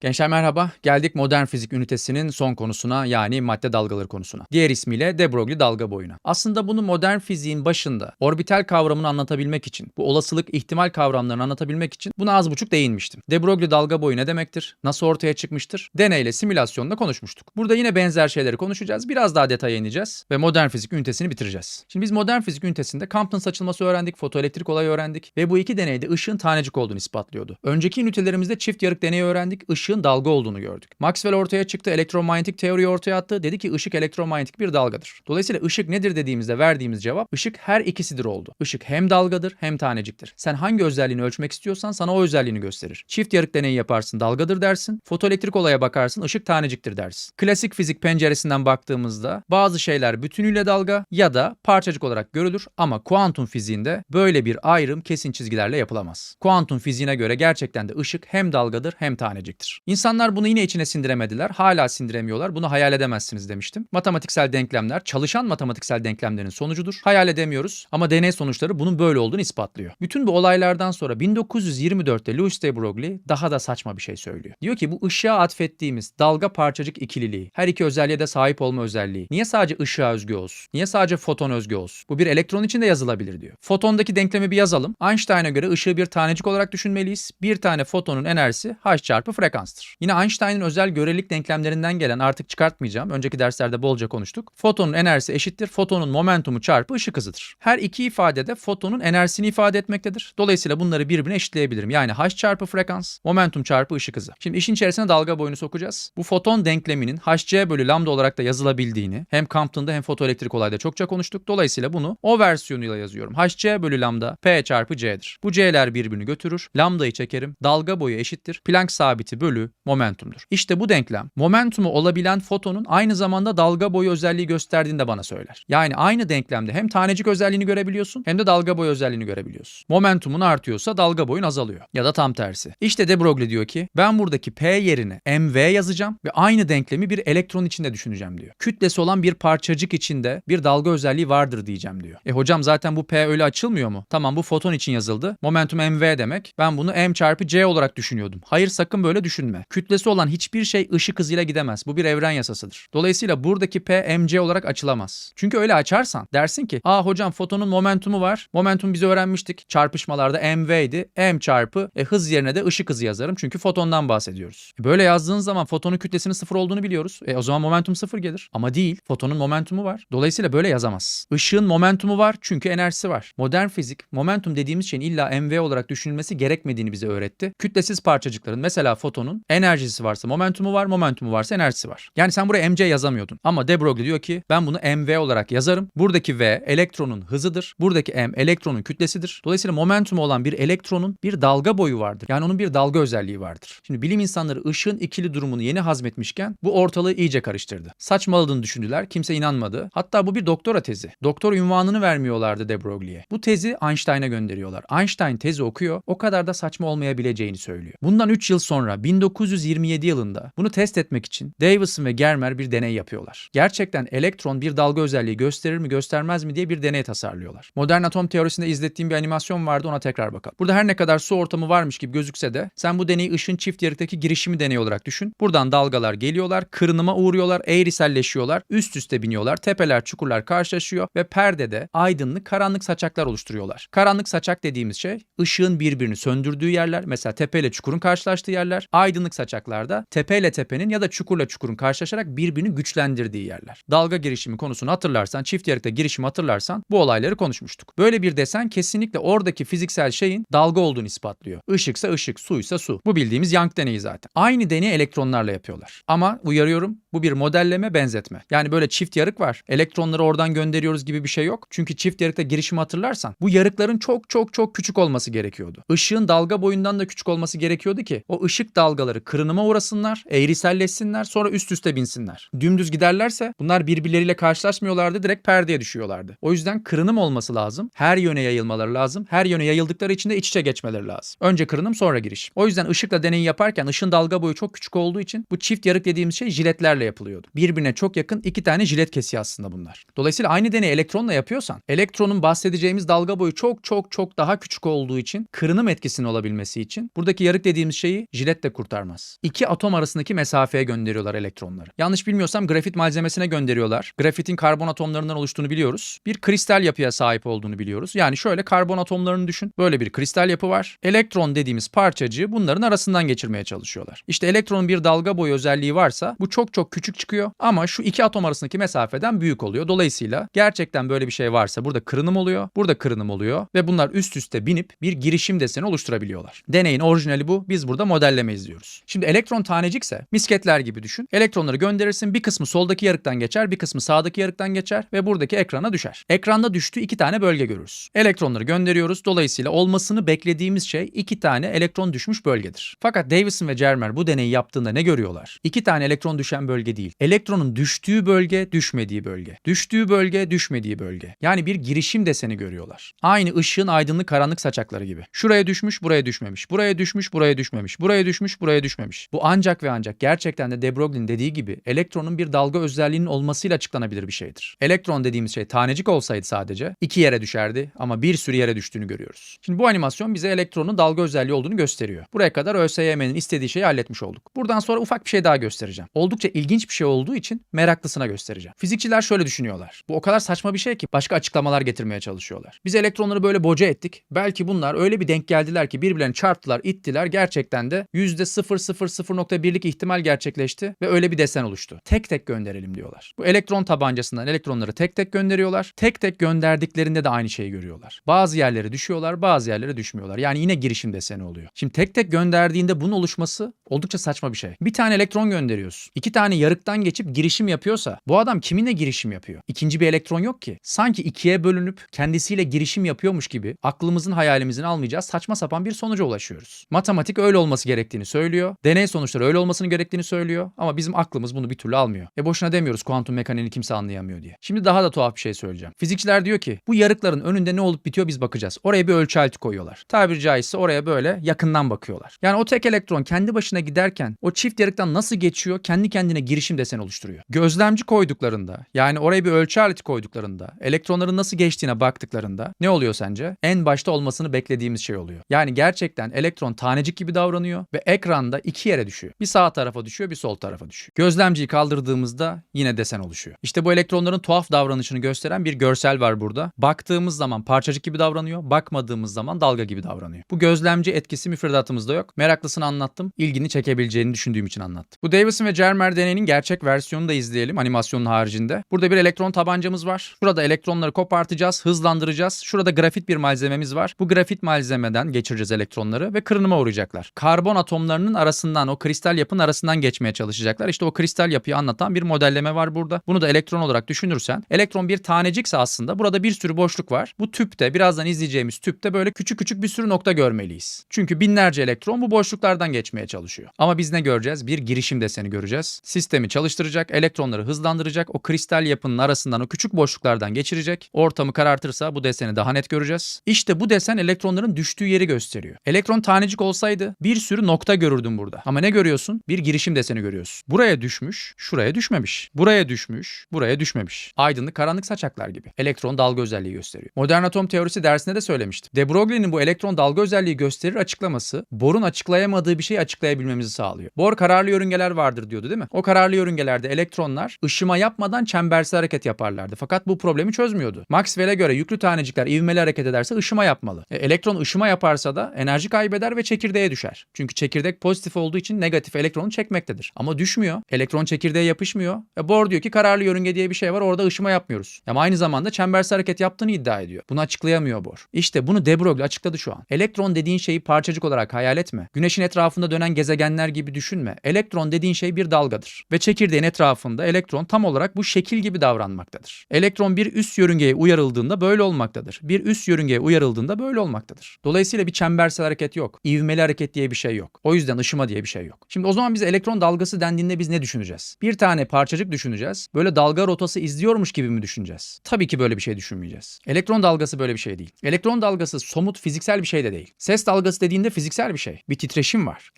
Gençler merhaba. Geldik modern fizik ünitesinin son konusuna yani madde dalgaları konusuna. Diğer ismiyle de Broglie dalga boyuna. Aslında bunu modern fiziğin başında orbital kavramını anlatabilmek için, bu olasılık ihtimal kavramlarını anlatabilmek için buna az buçuk değinmiştim. De Broglie dalga boyu ne demektir? Nasıl ortaya çıkmıştır? Deneyle, simülasyonla konuşmuştuk. Burada yine benzer şeyleri konuşacağız. Biraz daha detaya ineceğiz ve modern fizik ünitesini bitireceğiz. Şimdi biz modern fizik ünitesinde Compton saçılması öğrendik, fotoelektrik olayı öğrendik ve bu iki deneyde ışığın tanecik olduğunu ispatlıyordu. Önceki ünitelerimizde çift yarık deneyi öğrendik, ışığın dalga olduğunu gördük. Maxwell ortaya çıktı, elektromanyetik teoriyi ortaya attı. Dedi ki ışık elektromanyetik bir dalgadır. Dolayısıyla ışık nedir dediğimizde verdiğimiz cevap ışık her ikisidir oldu. Işık hem dalgadır hem taneciktir. Sen hangi özelliğini ölçmek istiyorsan sana o özelliğini gösterir. Çift yarık deneyi yaparsın dalgadır dersin. Fotoelektrik olaya bakarsın ışık taneciktir dersin. Klasik fizik penceresinden baktığımızda bazı şeyler bütünüyle dalga ya da parçacık olarak görülür ama kuantum fiziğinde böyle bir ayrım kesin çizgilerle yapılamaz. Kuantum fiziğine göre gerçekten de ışık hem dalgadır hem taneciktir. İnsanlar bunu yine içine sindiremediler. Hala sindiremiyorlar. Bunu hayal edemezsins demiştim. Matematiksel denklemler çalışan matematiksel denklemlerin sonucudur. Hayal edemiyoruz ama deney sonuçları bunun böyle olduğunu ispatlıyor. Bütün bu olaylardan sonra 1924'te Louis de Broglie daha da saçma bir şey söylüyor. Diyor ki bu ışığa atfettiğimiz dalga parçacık ikililiği, her iki özelliğe de sahip olma özelliği niye sadece ışığa özgü olsun? Niye sadece foton özgü olsun? Bu bir elektron için de yazılabilir diyor. Fotondaki denklemi bir yazalım. Einstein'a göre ışığı bir tanecik olarak düşünmeliyiz. Bir tane fotonun enerjisi h çarpı frekanstır. Yine Einstein'ın özel görelilik denklemlerinden gelen artık çıkartmayacağım. Önceki derslerde bolca konuştuk. Fotonun enerjisi eşittir. Fotonun momentumu çarpı ışık hızıdır. Her iki ifade de fotonun enerjisini ifade etmektedir. Dolayısıyla bunları birbirine eşitleyebilirim. Yani h çarpı frekans, momentum çarpı ışık hızı. Şimdi işin içerisine dalga boyunu sokacağız. Bu foton denkleminin hc bölü lambda olarak da yazılabildiğini hem Compton'da hem fotoelektrik olayda çokça konuştuk. Dolayısıyla bunu o versiyonuyla yazıyorum. hc bölü lambda p çarpı c'dir. Bu c'ler birbirini götürür. Lambdayı çekerim. Dalga boyu eşittir. Planck sabiti bölü momentumdur. İşte bu denklem momentumu olabilen fotonun aynı zamanda dalga boyu özelliği gösterdiğini de bana söyler. Yani aynı denklemde hem tanecik özelliğini görebiliyorsun hem de dalga boyu özelliğini görebiliyorsun. Momentumun artıyorsa dalga boyun azalıyor. Ya da tam tersi. İşte de Broglie diyor ki ben buradaki P yerine mv yazacağım ve aynı denklemi bir elektron içinde düşüneceğim diyor. Kütlesi olan bir parçacık içinde bir dalga özelliği vardır diyeceğim diyor. E hocam zaten bu P öyle açılmıyor mu? Tamam bu foton için yazıldı. Momentum mv demek. Ben bunu m çarpı c olarak düşünüyordum. Hayır sakın böyle düşünme. Kütlesi olan hiçbir şey ışık hızıyla gidemez. Bu bir evren yasasıdır. Dolayısıyla buradaki P mc olarak açılamaz. Çünkü öyle açarsan dersin ki aa hocam fotonun momentumu var. Momentum biz öğrenmiştik. Çarpışmalarda mv'ydi. m çarpı e, hız yerine de ışık hızı yazarım. Çünkü fotondan bahsediyoruz. E, böyle yazdığın zaman fotonun kütlesinin sıfır olduğunu biliyoruz. E, o zaman momentum sıfır gelir. Ama değil. Fotonun momentumu var. Dolayısıyla böyle yazamaz. Işığın momentumu var çünkü enerjisi var. Modern fizik momentum dediğimiz şeyin illa mv olarak düşünülmesi gerekmediğini bize öğretti. Kütlesiz parçacıkların mesela fotonun enerjisi varsa momentumu var, momentumu varsa enerjisi var. Yani sen buraya mc yazamıyordun. Ama de Broglie diyor ki ben bunu mv olarak yazarım. Buradaki v elektronun hızıdır. Buradaki m elektronun kütlesidir. Dolayısıyla momentumu olan bir elektronun bir dalga boyu vardır. Yani onun bir dalga özelliği vardır. Şimdi bilim insanları ışığın ikili durumunu yeni hazmetmişken bu ortalığı iyice karıştırdı. Saçmaladığını düşündüler. Kimse inanmadı. Hatta bu bir doktora tezi. Doktor ünvanını vermiyorlardı de Broglie'ye. Bu tezi Einstein'a gönderiyorlar. Einstein tezi okuyor. O kadar da saçma olmayabileceğini söylüyor. Bundan 3 yıl sonra 1927 yılında bunu test etmek için Davison ve Germer bir deney yapıyorlar. Gerçekten elektron bir dalga özelliği gösterir mi göstermez mi diye bir deney tasarlıyorlar. Modern atom teorisinde izlettiğim bir animasyon vardı ona tekrar bakalım. Burada her ne kadar su ortamı varmış gibi gözükse de sen bu deneyi ışın çift yarıktaki girişimi deneyi olarak düşün. Buradan dalgalar geliyorlar, kırınıma uğruyorlar, eğriselleşiyorlar, üst üste biniyorlar, tepeler, çukurlar karşılaşıyor ve perdede aydınlık, karanlık saçaklar oluşturuyorlar. Karanlık saçak dediğimiz şey ışığın birbirini söndürdüğü yerler, mesela tepeyle çukurun karşılaştığı yerler. Aydınlık saçaklarda tepeyle tepenin ya da çukurla çukurun karşılaşarak birbirini güçlendirdiği yerler. Dalga girişimi konusunu hatırlarsan, çift yarıkta girişimi hatırlarsan bu olayları konuşmuştuk. Böyle bir desen kesinlikle oradaki fiziksel şeyin dalga olduğunu ispatlıyor. Işıksa ışık, suysa su. Bu bildiğimiz Young deneyi zaten. Aynı deneyi elektronlarla yapıyorlar. Ama uyarıyorum bu bir modelleme benzetme. Yani böyle çift yarık var. Elektronları oradan gönderiyoruz gibi bir şey yok. Çünkü çift yarıkta girişimi hatırlarsan bu yarıkların çok çok çok küçük olması gerekiyordu. Işığın dalga boyundan da küçük olması gerekiyordu ki o ışık dalgaları kırınıma uğrasınlar, eğriselleşsinler, sonra üst üste binsinler. Dümdüz giderlerse bunlar birbirleriyle karşılaşmıyorlardı, direkt perdeye düşüyorlardı. O yüzden kırınım olması lazım. Her yöne yayılmaları lazım. Her yöne yayıldıkları için de iç içe geçmeleri lazım. Önce kırınım sonra giriş. O yüzden ışıkla deneyi yaparken ışın dalga boyu çok küçük olduğu için bu çift yarık dediğimiz şey jiletlerle jiletlerle yapılıyordu. Birbirine çok yakın iki tane jilet kesiği aslında bunlar. Dolayısıyla aynı deneyi elektronla yapıyorsan elektronun bahsedeceğimiz dalga boyu çok çok çok daha küçük olduğu için kırınım etkisinin olabilmesi için buradaki yarık dediğimiz şeyi jilet de kurtarmaz. İki atom arasındaki mesafeye gönderiyorlar elektronları. Yanlış bilmiyorsam grafit malzemesine gönderiyorlar. Grafitin karbon atomlarından oluştuğunu biliyoruz. Bir kristal yapıya sahip olduğunu biliyoruz. Yani şöyle karbon atomlarını düşün. Böyle bir kristal yapı var. Elektron dediğimiz parçacığı bunların arasından geçirmeye çalışıyorlar. İşte elektronun bir dalga boyu özelliği varsa bu çok çok küçük çıkıyor ama şu iki atom arasındaki mesafeden büyük oluyor. Dolayısıyla gerçekten böyle bir şey varsa burada kırınım oluyor, burada kırınım oluyor ve bunlar üst üste binip bir girişim deseni oluşturabiliyorlar. Deneyin orijinali bu. Biz burada modelleme izliyoruz. Şimdi elektron tanecikse misketler gibi düşün. Elektronları gönderirsin. Bir kısmı soldaki yarıktan geçer, bir kısmı sağdaki yarıktan geçer ve buradaki ekrana düşer. Ekranda düştüğü iki tane bölge görürüz. Elektronları gönderiyoruz. Dolayısıyla olmasını beklediğimiz şey iki tane elektron düşmüş bölgedir. Fakat Davison ve Germer bu deneyi yaptığında ne görüyorlar? İki tane elektron düşen bölge değil. Elektronun düştüğü bölge, düşmediği bölge. Düştüğü bölge, düşmediği bölge. Yani bir girişim deseni görüyorlar. Aynı ışığın aydınlık karanlık saçakları gibi. Şuraya düşmüş, buraya düşmemiş. Buraya düşmüş, buraya düşmemiş. Buraya düşmüş, buraya düşmemiş. Bu ancak ve ancak gerçekten de de Broglie'nin dediği gibi elektronun bir dalga özelliğinin olmasıyla açıklanabilir bir şeydir. Elektron dediğimiz şey tanecik olsaydı sadece iki yere düşerdi ama bir sürü yere düştüğünü görüyoruz. Şimdi bu animasyon bize elektronun dalga özelliği olduğunu gösteriyor. Buraya kadar ÖSYM'nin istediği şeyi halletmiş olduk. Buradan sonra ufak bir şey daha göstereceğim. Oldukça ilginç bir şey olduğu için meraklısına göstereceğim. Fizikçiler şöyle düşünüyorlar. Bu o kadar saçma bir şey ki başka açıklamalar getirmeye çalışıyorlar. Biz elektronları böyle boca ettik. Belki bunlar öyle bir denk geldiler ki birbirlerini çarptılar, ittiler. Gerçekten de %0,001'lik ihtimal gerçekleşti ve öyle bir desen oluştu. Tek tek gönderelim diyorlar. Bu elektron tabancasından elektronları tek tek gönderiyorlar. Tek tek gönderdiklerinde de aynı şeyi görüyorlar. Bazı yerlere düşüyorlar, bazı yerlere düşmüyorlar. Yani yine girişim deseni oluyor. Şimdi tek tek gönderdiğinde bunun oluşması oldukça saçma bir şey. Bir tane elektron gönderiyorsun. İki tane yarıktan geçip girişim yapıyorsa bu adam kiminle girişim yapıyor? İkinci bir elektron yok ki. Sanki ikiye bölünüp kendisiyle girişim yapıyormuş gibi aklımızın hayalimizin almayacağı saçma sapan bir sonuca ulaşıyoruz. Matematik öyle olması gerektiğini söylüyor. Deney sonuçları öyle olmasını gerektiğini söylüyor. Ama bizim aklımız bunu bir türlü almıyor. E boşuna demiyoruz kuantum mekaniğini kimse anlayamıyor diye. Şimdi daha da tuhaf bir şey söyleyeceğim. Fizikçiler diyor ki bu yarıkların önünde ne olup bitiyor biz bakacağız. Oraya bir ölçü aleti koyuyorlar. Tabiri caizse oraya böyle yakından bakıyorlar. Yani o tek elektron kendi başına giderken o çift yarıktan nasıl geçiyor kendi kendine girişim deseni oluşturuyor. Gözlemci koyduklarında yani oraya bir ölçü aleti koyduklarında elektronların nasıl geçtiğine baktıklarında ne oluyor sence? En başta olmasını beklediğimiz şey oluyor. Yani gerçekten elektron tanecik gibi davranıyor ve ekranda iki yere düşüyor. Bir sağ tarafa düşüyor bir sol tarafa düşüyor. Gözlemciyi kaldırdığımızda yine desen oluşuyor. İşte bu elektronların tuhaf davranışını gösteren bir görsel var burada. Baktığımız zaman parçacık gibi davranıyor, bakmadığımız zaman dalga gibi davranıyor. Bu gözlemci etkisi müfredatımızda yok. Meraklısını anlattım. İlgini çekebileceğini düşündüğüm için anlattım. Bu Davison ve Germer deneyinin gerçek versiyonunu da izleyelim animasyonun haricinde. Burada bir elektron tabancamız var. Şurada elektronları kopartacağız, hızlandıracağız. Şurada grafit bir malzememiz var. Bu grafit malzemeden geçireceğiz elektronları ve kırınıma uğrayacaklar. Karbon atomlarının arasından, o kristal yapının arasından geçmeye çalışacaklar. İşte o kristal yapıyı anlatan bir modelleme var burada. Bunu da elektron olarak düşünürsen, elektron bir tanecikse aslında burada bir sürü boşluk var. Bu tüpte, birazdan izleyeceğimiz tüpte böyle küçük küçük bir sürü nokta görmeliyiz. Çünkü binlerce elektron bu boşluklardan geçmeye çalışıyor. Ama biz ne göreceğiz? Bir girişim deseni göreceğiz. Sistemi çalıştıracak, elektronları hızlandıracak, o kristal yapının arasından o küçük boşluklardan geçirecek. Ortamı karartırsa bu deseni daha net göreceğiz. İşte bu desen elektronların düştüğü yeri gösteriyor. Elektron tanecik olsaydı bir sürü nokta görürdün burada. Ama ne görüyorsun? Bir girişim deseni görüyorsun. Buraya düşmüş, şuraya düşmemiş. Buraya düşmüş, buraya düşmemiş. Aydınlık karanlık saçaklar gibi. Elektron dalga özelliği gösteriyor. Modern atom teorisi dersinde de söylemiştim. De Broglie'nin bu elektron dalga özelliği gösterir açıklaması Bohr'un açıklayamadığı bir şeyi açıklayabilmemizi sağlıyor. Bohr kararlı yörüngeler vardır diyordu değil mi? O kararlı yörüngelerde elektronlar ışıma yapmadan çembersel hareket yaparlardı. Fakat bu problemi çözmüyordu. Maxwell'e göre yüklü tanecikler ivmeli hareket ederse ışıma yapmalı. E, elektron ışıma yaparsa da enerji kaybeder ve çekirdeğe düşer. Çünkü çekirdek pozitif olduğu için negatif elektronu çekmektedir. Ama düşmüyor. Elektron çekirdeğe yapışmıyor. E, Bohr diyor ki kararlı yörünge diye bir şey var orada ışıma yapmıyoruz. Ama aynı zamanda çembersel hareket yaptığını iddia ediyor. Bunu açıklayamıyor Bohr. İşte bunu de Broglie açıkladı şu an. Elektron dediğin şeyi parçacık olarak hayal etme. Güneşin etrafında dönen gezegenler gibi düşünme. Elektron dediğin şey bir dalgadır. Ve çekirdeğin etrafında elektron tam olarak bu şekil gibi davranmaktadır. Elektron bir üst yörüngeye uyarıldığında böyle olmaktadır. Bir üst yörüngeye uyarıldığında böyle olmaktadır. Dolayısıyla bir çembersel hareket yok. İvmeli hareket diye bir şey yok. O yüzden ışıma diye bir şey yok. Şimdi o zaman bize elektron dalgası dendiğinde biz ne düşüneceğiz? Bir tane parçacık düşüneceğiz. Böyle dalga rotası izliyormuş gibi mi düşüneceğiz? Tabii ki böyle bir şey düşünmeyeceğiz. Elektron dalgası böyle bir şey değil. Elektron dalgası somut fiziksel bir şey de değil. Ses dalgası dediğinde fiziksel bir şey. Bir titreşim var.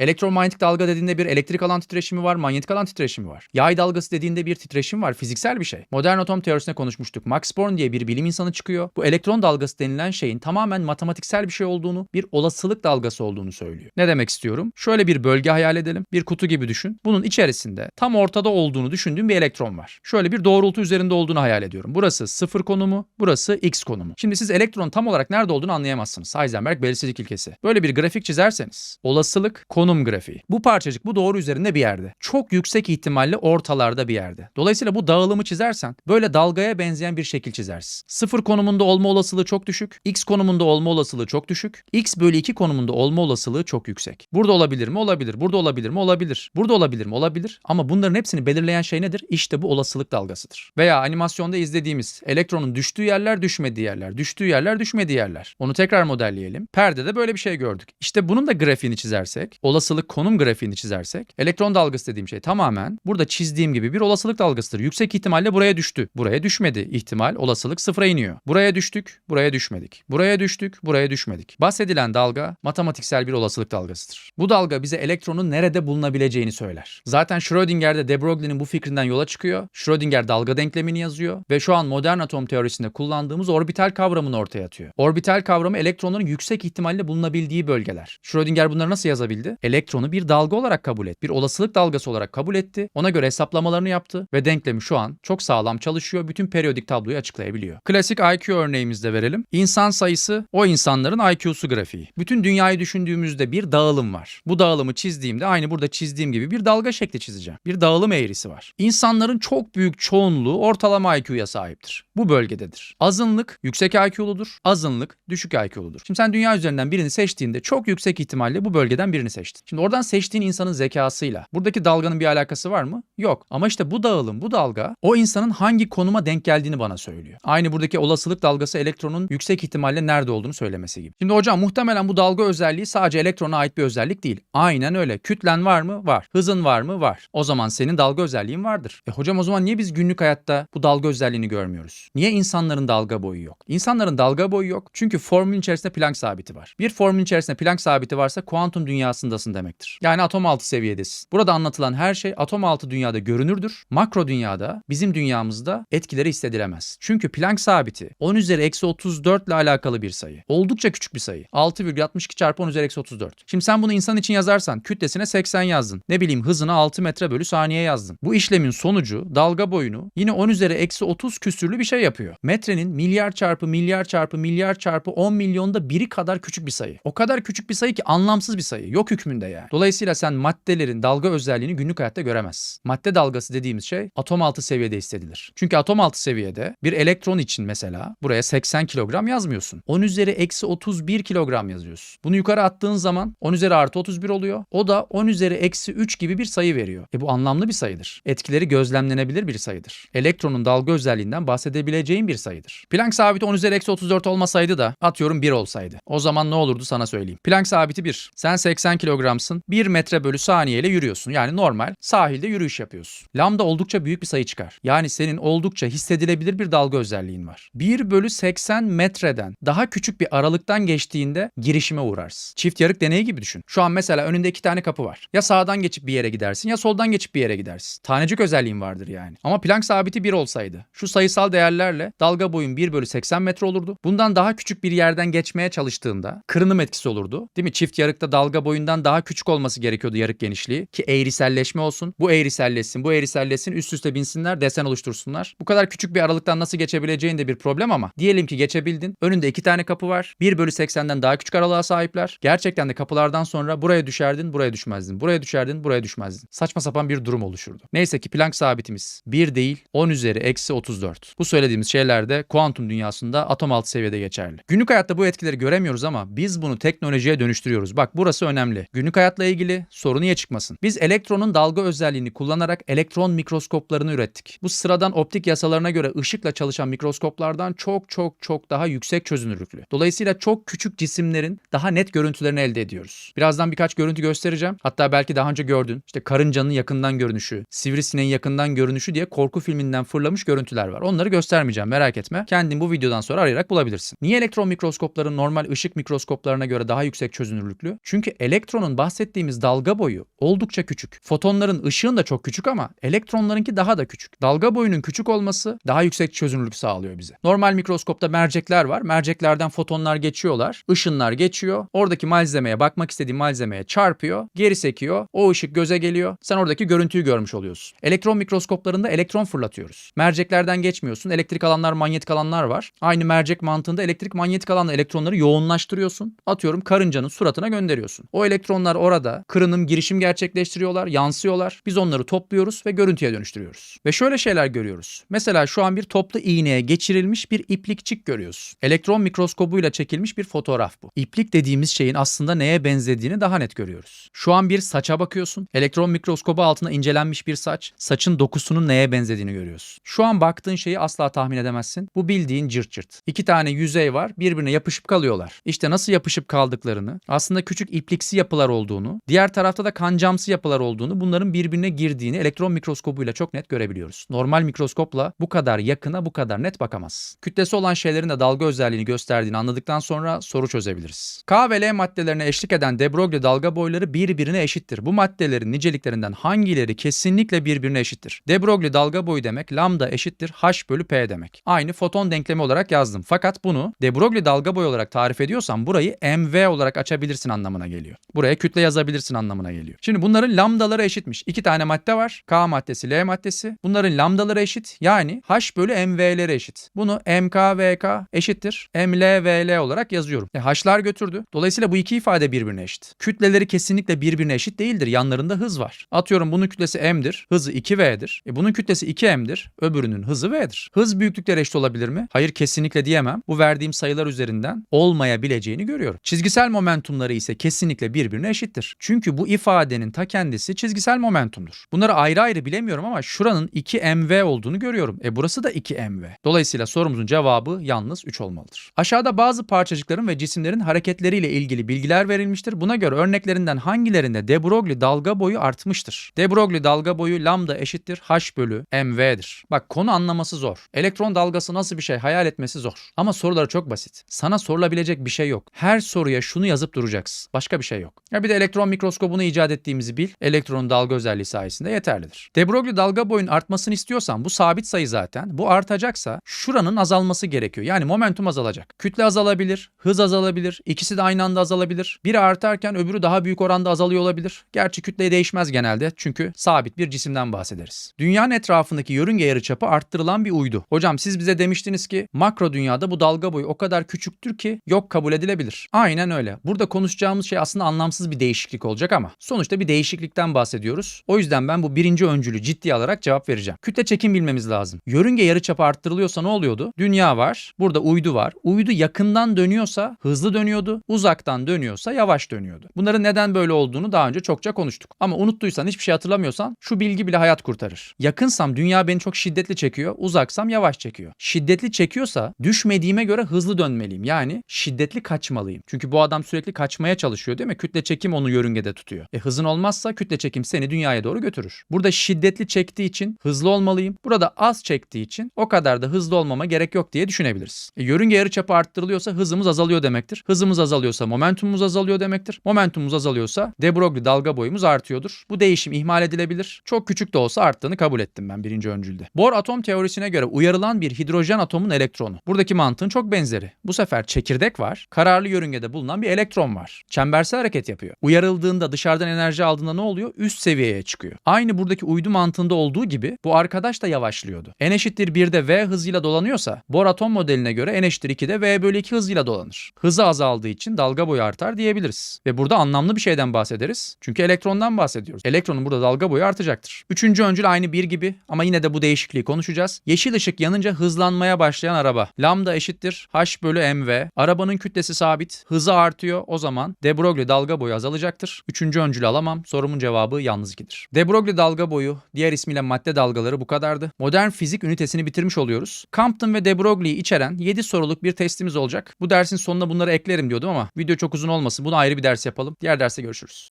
Elektromanyetik dalga dediğinde bir elektrik alan titreşimi var, manyetik alan titreşimi var. Yay dalgası dediğinde bir titreşim var, fiziksel bir şey. Modern atom teorisine konuşmuştuk. Max Born diye bir bilim insanı çıkıyor. Bu elektron dalgası denilen şeyin tamamen matematiksel bir şey olduğunu, bir olasılık dalgası olduğunu söylüyor. Ne demek istiyorum? Şöyle bir bölge hayal edelim. Bir kutu gibi düşün. Bunun içerisinde tam ortada olduğunu düşündüğüm bir elektron var. Şöyle bir doğrultu üzerinde olduğunu hayal ediyorum. Burası sıfır konumu, burası x konumu. Şimdi siz elektron tam olarak nerede olduğunu anlayamazsınız. Heisenberg belirsizlik ilkesi. Böyle bir grafik çizerseniz olasılık konum grafiği. Bu parçacık bu doğru üzerinde bir yerde. Çok yüksek ihtimalle ortalarda bir yerde. Dolayısıyla bu dağılımı çizersen böyle dalgaya benzeyen bir şekil çizersin. Sıfır konumunda olma olasılığı çok düşük. X konumunda olma olasılığı çok düşük. X bölü 2 konumunda olma olasılığı çok yüksek. Burada olabilir mi? Olabilir. Burada olabilir mi? Olabilir. Burada olabilir mi? Olabilir. Ama bunların hepsini belirleyen şey nedir? İşte bu olasılık dalgasıdır. Veya animasyonda izlediğimiz elektronun düştüğü yerler, düşmediği yerler, düştüğü yerler, düşmediği yerler. Onu tekrar modelleyelim. Perdede böyle bir şey gördük. İşte bunun da grafiğini çizersek, olasılık konum grafiğini çizersek, elektron dalgası dediğim şey tamamen burada çizdiğim gibi bir olasılık dalgasıdır. Yüksek ihtimalle buraya düştü. Buraya düşmedi. İhtimal, olasılık sıfıra iniyor. Buraya düştük, buraya düşmedik. Buraya düştük, buraya düşmedik. Bahsedilen dalga matematiksel bir olasılık dalgasıdır. Bu dalga bize elektronun nerede bulunabileceğini söyler. Zaten Schrödinger'de de Broglie'nin bu fikrinden yola çıkıyor. Schrödinger dalga denklemini yazıyor ve şu an modern atom teorisinde kullandığımız orbital kavramını ortaya atıyor. Orbital kavramı elektronların yüksek ihtimalle bulunabildiği bölgeler. Schrödinger bunları nasıl yazabildi? Elektronu bir dalga olarak kabul etti. Bir olasılık dalgası olarak kabul etti. Ona göre hesaplamalarını yaptı ve denklemi şu an çok sağlam çalışıyor. Bütün periyodik tabloyu açıklayabiliyor. Klasik IQ örneğimizde verelim. İnsan sayısı o insanların IQ'su grafiği. Bütün dünyayı düşündüğümüzde bir dağılım var. Bu dağılımı çizdiğimde aynı burada çizdiğim gibi bir dalga şekli çizeceğim. Bir dağılım eğrisi var. İnsanların çok büyük çoğunluğu ortalama IQ'ya sahiptir. Bu bölgededir. Azınlık yüksek IQ'ludur. Azınlık düşük IQ'ludur. Şimdi sen dünya üzerinden birini seçtiğinde çok yüksek ihtimalle bu bölgeden birini seçtin. Şimdi oradan seçtiğin insanın zekasıyla buradaki dalganın bir alakası var mı? Yok. Ama işte bu dağılım, bu dalga o insanın hangi konuma denk geldiğini bana söylüyor. Aynı buradaki olasılık dalgası elektronun yüksek ihtimalle nerede olduğunu söylemesi gibi. Şimdi hocam muhtemelen bu dalga özelliği sadece elektrona ait bir özellik değil. Aynen öyle. Kütlen var mı? Var. Hızın var mı? Var. O zaman senin dalga özelliğin vardır. E hocam o zaman niye biz günlük hayatta bu dalga özelliğini görmüyoruz? Niye insanların dalga boyu yok? İnsanların dalga boyu yok çünkü formülün içerisinde Planck sabiti var. Bir formülün içerisinde Planck sabiti varsa kuantum dünyasındasın demektir. Yani atom altı seviyedesin. Burada anlatılan her şey atom altı dünyada görünürdür. Makro dünyada bizim dünyamızda etkileri hissedilemez. Çünkü Planck sabiti 10 üzeri eksi 34 ile alakalı bir sayı. Oldukça küçük bir sayı. 6,62 çarpı 10 üzeri eksi 34. Şimdi sen bunu insan için yazarsan kütlesine 80 yazdın. Ne bileyim hızına 6 metre bölü saniye yazdın. Bu işlemin sonucu dalga boyunu yine 10 üzeri eksi 30 küsürlü bir şey yapıyor. Metrenin milyar çarpı milyar çarpı milyar çarpı 10 milyonda biri kadar küçük bir sayı. O kadar küçük bir sayı ki anlamsız bir sayı. Yok hükmünde yani. Dolayısıyla sen maddelerin dalga özelliğini günlük hayatta göremezsin. Madde dalgası dediğimiz şey atom altı seviyede hissedilir. Çünkü atom altı seviyede bir elektron için mesela buraya 80 kilogram yazmıyorsun. 10 üzeri eksi 31 kilogram yazıyorsun. Bunu yukarı attığın zaman 10 üzeri artı 31 oluyor. O da 10 üzeri eksi 3 gibi bir sayı veriyor. E bu anlamlı bir sayıdır. Etkileri gözlemlenebilir bir sayıdır. Elektronun dalga özelliğinden bahsedebileceğin bir sayıdır. Planck sabiti 10 üzeri eksi 34 olmasaydı da atıyorum 1 olsaydı. O zaman ne olurdu sana söyleyeyim. Planck sabiti 1. Sen 80 kilogramsın. 1 metre bölü saniye ile yürüyorsun. Yani normal sahilde yürüyüş yapıyorsun. Lambda oldukça büyük bir sayı çıkar. Yani senin oldukça hissedilebilir bir dalga özelliğin var. 1 bölü 80 metreden daha küçük bir aralıktan geçtiğinde girişime uğrarsın. Çift yarık deneyi gibi düşün. Şu an mesela önünde iki tane kapı var. Ya sağdan geçip bir yere gidersin ya soldan geçip bir yere gidersin. Tanecik özelliğin vardır yani. Ama Planck sabiti 1 olsaydı şu sayısal değerlerle dalga boyun 1 bölü 80 metre olurdu. Bundan daha küçük bir yerden geçmeye çalıştığında kırınım etkisi olurdu. Değil mi? Çift yarıkta dalga boyundan daha küçük olması gerekiyordu yarık genişliği ki eğriselleşme olsun. Bu eğriselleşsin, bu eğriselleşsin, üst üste binsinler, desen oluştursunlar. Bu kadar küçük bir aralıktan nasıl geçebileceğin de bir problem ama diyelim ki geçebildin. Önünde iki tane kapı var. 1 bölü 80'den daha küçük aralığa sahipler. Gerçekten de kapılardan sonra buraya düşerdin, buraya düşmezdin. Buraya düşerdin, buraya düşmezdin. Saçma sapan bir durum oluşurdu. Neyse ki Planck sabitimiz 1 değil 10 üzeri eksi 34. Bu söylediğimiz şeyler de kuantum dünyasında atom altı seviyede geçerli. Günlük hayatta bu etkileri göremiyoruz ama biz bunu teknolojiye dönüştürüyoruz. Bak burası önemli. Günlük hayatla ilgili soru niye çıkmasın? Biz elektronun dalga özelliğini kullanarak elektron mikroskoplarını ürettik. Bu sıradan optik yasalarına göre ışıkla çalışan mikroskoplardan çok çok çok daha yüksek çözünürlüklü. Dolayısıyla çok küçük cisimlerin daha net görüntülerini elde ediyoruz. Birazdan birkaç görüntü göstereceğim. Hatta belki daha önce gördün. İşte karıncanın yakından görünüşü, sivrisineğin yakından görünüşü diye korku filminden fırlamış görüntüler var. Onları göstermeyeceğim merak etme. Kendin bu videodan sonra arayarak bulabilirsin. Niye elektron mikroskopların normal ışık mikroskoplarına göre daha yüksek çözünürlüklü? Çünkü elektronun bahsettiğimiz dalga boyu oldukça küçük. Fotonların ışığı ışığın da çok küçük ama elektronlarınki daha da küçük. Dalga boyunun küçük olması daha yüksek çözünürlük sağlıyor bize. Normal mikroskopta mercekler var. Merceklerden fotonlar geçiyorlar. ışınlar geçiyor. Oradaki malzemeye bakmak istediğin malzemeye çarpıyor. Geri sekiyor. O ışık göze geliyor. Sen oradaki görüntüyü görmüş oluyorsun. Elektron mikroskoplarında elektron fırlatıyoruz. Merceklerden geçmiyorsun. Elektrik alanlar, manyetik alanlar var. Aynı mercek mantığında elektrik manyetik alanla elektronları yoğunlaştırıyorsun. Atıyorum karıncanın suratına gönderiyorsun. O elektronlar orada kırınım, girişim gerçekleştiriyorlar, yansıyorlar. Biz onları topluyoruz ve görüntüye dönüştürüyoruz. Ve şöyle şeyler görüyoruz. Mesela şu an bir toplu iğneye geçirilmiş bir iplikçik görüyoruz. Elektron mikroskobuyla çekilmiş bir fotoğraf bu. İplik dediğimiz şeyin aslında neye benzediğini daha net görüyoruz. Şu an bir saça bakıyorsun. Elektron mikroskobu altında incelenmiş bir saç. Saçın dokusunun neye benzediğini görüyorsun. Şu an baktığın şeyi asla tahmin edemezsin. Bu bildiğin cırt cırt. İki tane yüzey var birbirine yapışıp kalıyorlar. İşte nasıl yapışıp kaldıklarını, aslında küçük ipliksi yapılar olduğunu, diğer tarafta da kancamsı yapılar olduğunu, bunların birbirine girdiğini elektron mikroskobuyla çok net görebiliyoruz. Normal mikroskopla bu kadar yakına bu kadar net bakamaz. Kütlesi olan şeylerin de dalga özelliğini gösterdiğini anladıktan sonra soru çözebiliriz. K ve L maddelerine eşlik eden de Broglie dalga boyları birbirine eşittir. Bu maddelerin niceliklerinden hangileri kesinlikle birbirine eşittir? De Broglie dalga boyu demek lambda eşittir h bölü p demek. Aynı foton denklemi olarak yazdım. Fakat bunu de Broglie dalga boyu olarak tarif ediyorsan burayı mv olarak açabilirsin anlamına geliyor. Buraya kütle yazabilirsin anlamına geliyor. Şimdi bunların lambdaları eşitmiş. İki tane madde var. K maddesi, L maddesi. Bunların lambdaları eşit. Yani h bölü mv'leri eşit. Bunu mk vk eşittir. ml vl olarak yazıyorum. E, h'lar götürdü. Dolayısıyla bu iki ifade birbirine eşit. Kütleleri kesinlikle birbirine eşit değildir. Yanlarında hız var. Atıyorum bunun kütlesi m'dir. Hızı 2v'dir. E, bunun kütlesi 2m'dir. Öbürünün hızı v'dir. Hız büyüklükleri eşit olabilir mi? Hayır kesinlikle diyemem. Bu verdiğim sayılar üzerinden olmayabileceğini görüyorum. Çizgisel momentumları ise kesinlikle birbirine eşittir. Çünkü bu ifadenin ta kendisi çizgisel momentumdur. Bunları ayrı ayrı bilemiyorum ama şuranın 2mv olduğunu görüyorum. E burası da 2mv. Dolayısıyla sorumuzun cevabı yalnız 3 olmalıdır. Aşağıda bazı parçacıkların ve cisimlerin hareketleriyle ilgili bilgiler verilmiştir. Buna göre örneklerinden hangilerinde de Broglie dalga boyu artmıştır? De Broglie dalga boyu lambda eşittir h bölü mv'dir. Bak konu anlaması zor. Elektron dalgası nasıl bir şey hayal etmesi zor. Ama soruları çok basit. Sana sorulabilecek bir şey yok. Her soruya şunu yazıp duracaksın. Başka bir şey yok. Ya bir de elektron mikroskobunu icat ettiğimizi bil. Elektronun dalga özelliği sayesinde yeterlidir. De Broglie dalga boyunun artmasını istiyorsan bu sabit sayı zaten. Bu artacaksa şuranın azalması gerekiyor. Yani momentum azalacak. Kütle azalabilir, hız azalabilir, ikisi de aynı anda azalabilir. Biri artarken öbürü daha büyük oranda azalıyor olabilir. Gerçi kütle değişmez genelde çünkü sabit bir cisimden bahsederiz. Dünyanın etrafındaki yörünge yarıçapı arttırılan bir uydu. Hocam siz bize demiştiniz ki makro dünyada bu dalga boyu o kadar küçüktür ki yok kabul edilebilir. Aynen öyle. Burada konuşacağımız şey aslında anlamsız bir değişiklik olacak ama sonuçta bir değişiklikten bahsediyoruz. O yüzden ben bu birinci öncülü ciddiye alarak cevap vereceğim. Kütle çekim bilmemiz lazım. Yörünge yarıçapı arttırılıyorsa ne oluyordu? Dünya var. Burada uydu var. Uydu yakından dönüyorsa hızlı dönüyordu. Uzaktan dönüyorsa yavaş dönüyordu. Bunların neden böyle olduğunu daha önce çokça konuştuk. Ama unuttuysan hiçbir şey hatırlamıyorsan şu bilgi bile hayat kurtarır. Yakınsam dünya beni çok şiddetli çekiyor. Uzaksam yavaş çekiyor. Şiddetli çekiyorsa düşmediğime göre hızlı dönmeliyim. Yani şiddetli kaçmalıyım. Çünkü bu adam sürekli kaçmaya çalışıyor değil mi? Kütle çekim onu yörüngede tutuyor. E hızın olmazsa kütle çekim seni dünyaya doğru götürür. Burada şiddetli çektiği için hızlı olmalıyım. Burada az çektiği için o kadar da hızlı olmama gerek yok diye düşünebiliriz. E, yörünge yarıçapı arttırılıyorsa hızımız azalıyor demektir. Hızımız azalıyorsa momentumumuz azalıyor demektir. Momentumumuz azalıyorsa de Broglie dalga boyumuz artıyordur. Bu değişim ihmal edilebilir. Çok küçük de olsa arttığını kabul ettim ben birinci öncülde. Bohr atom teorisine göre uyarılan bir hidrojen atomun elektronu. Buradaki mantığın çok benzeri. Bu sefer çekirdek var. Kararlı yörüngede bulunan bir elektron var. Çembersel hareket yapıyor. Uyarıldığında dışarıdan enerji aldığında ne oluyor? Üst seviyeye çıkıyor. Aynı buradaki uydu mantığında olduğu gibi bu arkadaş da yavaşlıyordu. N eşittir 1'de V hızıyla dolanıyorsa Bohr atom modeline göre N eşittir 2'de V bölü 2 hızıyla dolanır. Hızı azaldığı için dalga boyu artar diyebiliriz. Ve burada anlamlı bir şeyden bahsederiz. Çünkü elektrondan bahsediyoruz. Elektronun burada dalga boyu artacaktır. Üçüncü öncül aynı bir gibi ama yine de bu değişikliği konuşacağız. Yeşil ışık yanınca hızlanmaya başlayan araba. Lambda eşittir h bölü mv. Arabanın kütlesi sabit. Hızı artıyor. O zaman de Broglie dalga boyu azalacaktır. Üçüncü öncülü alamam. Sorumun cevabı yalnız 2'dir. De Broglie dalga boyu, diğer ismiyle madde dalgaları bu kadardı. Modern fizik ünitesini bitirmiş oluyoruz. Compton ve de Broglie'yi içeren 7 soruluk bir testimiz olacak. Bu dersin sonuna bunları eklerim diyordum ama video çok uzun olmasın. Bunu ayrı bir ders yapalım. Diğer derste görüşürüz.